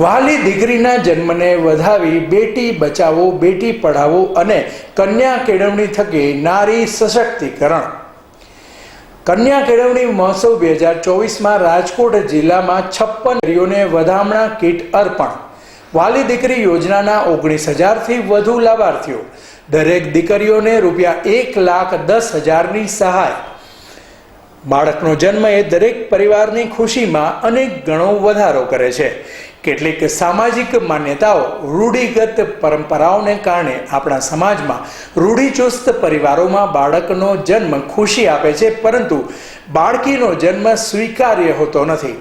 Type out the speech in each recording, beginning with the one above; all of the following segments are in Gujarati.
વહાલી દીકરીના જન્મને વધાવી, બેટી બચાવો, બેટી પઢાવો અને કન્યા કેળવણી થકી નારી સશક્તિકરણ. કન્યા કેળવણી મહોત્સવ બે હજાર ચોવીસમાં રાજકોટ જિલ્લામાં છપ્પન દીકરીઓને વધામણા કીટ અર્પણ. વાલી દીકરી યોજનાના ઓગણીસ હજારથી વધુ લાભાર્થીઓ. દરેક દીકરીઓને રૂપિયા એક લાખ દસ હજારની સહાય. બાળકનો જન્મ એ દરેક પરિવારની ખુશીમાં અનેક ગણો વધારો કરે છે. કેટલીક સામાજિક માન્યતાઓ રૂઢિગત પરંપરાઓને કારણે આપણા સમાજમાં રૂઢિચુસ્ત પરિવારોમાં બાળકનો જન્મ ખુશી આપે છે, પરંતુ બાળકીનો જન્મ સ્વીકાર્ય હોતો નથી.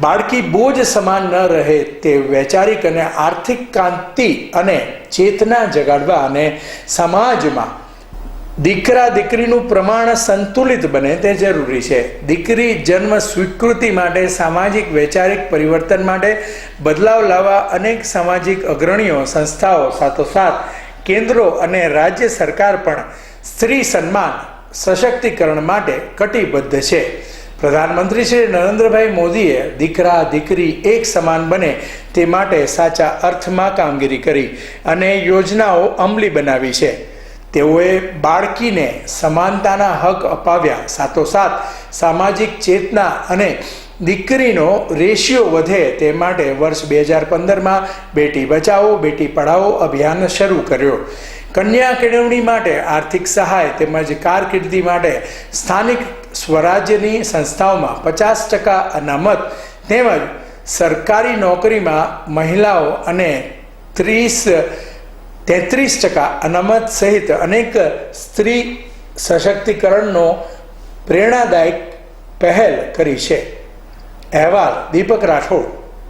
બાળકી બોજ સમાન ન રહે તે વૈચારિક અને આર્થિક ક્રાંતિ અને ચેતના જગાડવા અને સમાજમાં દીકરા દીકરીનું પ્રમાણ સંતુલિત બને તે જરૂરી છે. દીકરી જન્મ સ્વીકૃતિ માટે, સામાજિક, વૈચારિક પરિવર્તન માટે બદલાવ લાવવા અનેક સામાજિક અગ્રણીઓ, સંસ્થાઓ, સાથોસાથ કેન્દ્રો અને રાજ્ય સરકાર પણ સ્ત્રી સન્માન, સશક્તિકરણ માટે કટિબદ્ધ છે. પ્રધાનમંત્રી શ્રી નરેન્દ્રભાઈ મોદીએ દીકરા દીકરી એક સમાન બને તે માટે સાચા અર્થમાં કામગીરી કરી અને યોજનાઓ અમલી બનાવી છે. તેઓએ બાળકીને સમાનતાના હક અપાવ્યા. સાથોસાથ સામાજિક ચેતના અને દીકરીનો રેશિયો વધે તે માટે વર્ષ બે હજાર પંદરમાં બેટી બચાવો, બેટી પઢાઓ અભિયાન શરૂ કર્યો. કન્યા કેળવણી માટે આર્થિક સહાય તેમજ કારકિર્દી માટે સ્થાનિક સ્વરાજ્યની સંસ્થાઓમાં પચાસ ટકા અનામત તેમજ સરકારી નોકરીમાં મહિલાઓ અને ત્રીસ તેત્રીસ ટકા અનામત સહિત અનેક સ્ત્રી સશક્તિકરણનો પ્રેરણાદાયક પહેલ કરી છે. અહેવાલ દીપક રાઠોડ.